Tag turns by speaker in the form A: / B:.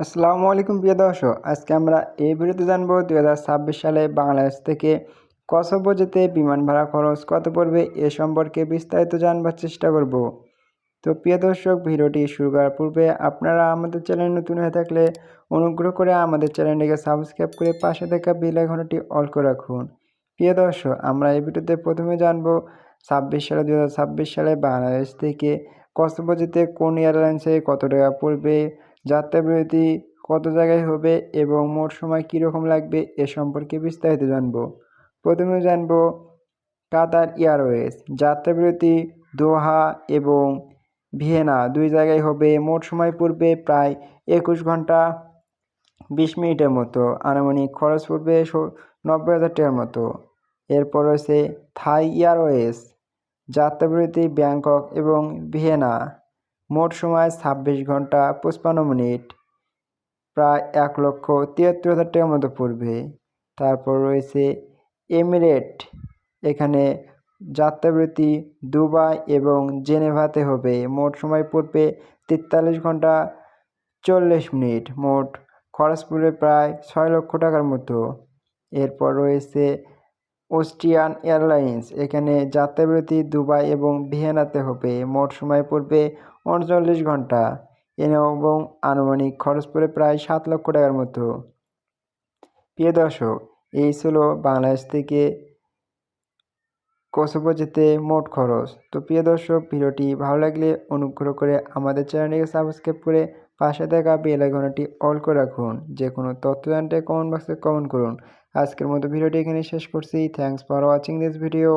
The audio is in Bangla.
A: আসসালামু আলাইকুম প্রিয় দর্শক, আজকে আমরা এই ভিডিওতে জানব দু হাজার ছাব্বিশ সালে বাংলাদেশ থেকে কসোভো যেতে বিমান ভাড়া খরচ কত পড়বে এ সম্পর্কে বিস্তারিত জানবার চেষ্টা করব। তো প্রিয় দর্শক, ভিডিওটি শুরু করার পূর্বে আপনারা আমাদের চ্যানেল নতুন হয়ে থাকলে অনুগ্রহ করে আমাদের চ্যানেলটিকে সাবস্ক্রাইব করে পাশে থাকা বেল আইকনটি অল করে রাখুন। প্রিয় দর্শক, আমরা এই ভিডিওতে প্রথমে জানব ছাব্বিশ সালে দু হাজার ছাব্বিশ সালে বাংলাদেশ থেকে কসোভো যেতে কোন এয়ারলাইন্সে কত টাকা পড়বে যাত্রাবিরতি কত জায়গায় হবে এবং মোট সময় কীরকম লাগবে এ সম্পর্কে বিস্তারিত জানব। প্রথমে জানব কাতার এয়ারওয়েজ। যাত্রাবিরতি দোহা এবং ভিয়েনা দুই জায়গায় হবে। মোট সময় পূর্বে প্রায় একুশ ঘণ্টা বিশ মিনিটের মতো। আনুমানিক খরচ পড়বে নব্বই হাজার টাকার মতো। এরপর রয়েছে থাই এয়ারওয়েজ। যাত্রাবিরতি ব্যাংকক এবং ভিয়েনা। মোট সময় ছাব্বিশ ঘণ্টা পঁচপান্ন মিনিট, প্রায় এক লক্ষ তিয়াত্তর হাজার টাকার মতো পড়বে। তারপর রয়েছে এমিরেট। এখানে যাত্রাবৃত্তি দুবাই এবং জেনেভাতে হবে। মোট সময় পড়বে তেতাল্লিশ ঘণ্টা চল্লিশ মিনিট। মোট খরচ পড়বে প্রায় ছয় লক্ষ টাকার মতো। এরপর রয়েছে অস্ট্রিয়ান এয়ারলাইন্স। এখানে যাত্রাবিরতি দুবাই এবং ভিয়েনাতে হবে। মোট সময় পড়বে উনচল্লিশ ঘণ্টা এবং আনুমানিক খরচ পড়ে প্রায় সাত লক্ষ টাকার মতো। প্রিয় দর্শক, এই ছিল বাংলাদেশ থেকে কসোভো যেতে মোট খরচ। তো প্রিয় দর্শক, ভিডিওটি ভালো লাগলে অনুগ্রহ করে আমাদের চ্যানেলটিকে সাবস্ক্রাইব করে পাশে থাকা বেল আইকনটি অল করে রাখুন। যে কোনো তথ্য জানতে কমেন্ট বক্সে কমেন্ট করুন। আজকের মতো ভিডিওটি এখানে শেষ করছি। Thanks for watching this video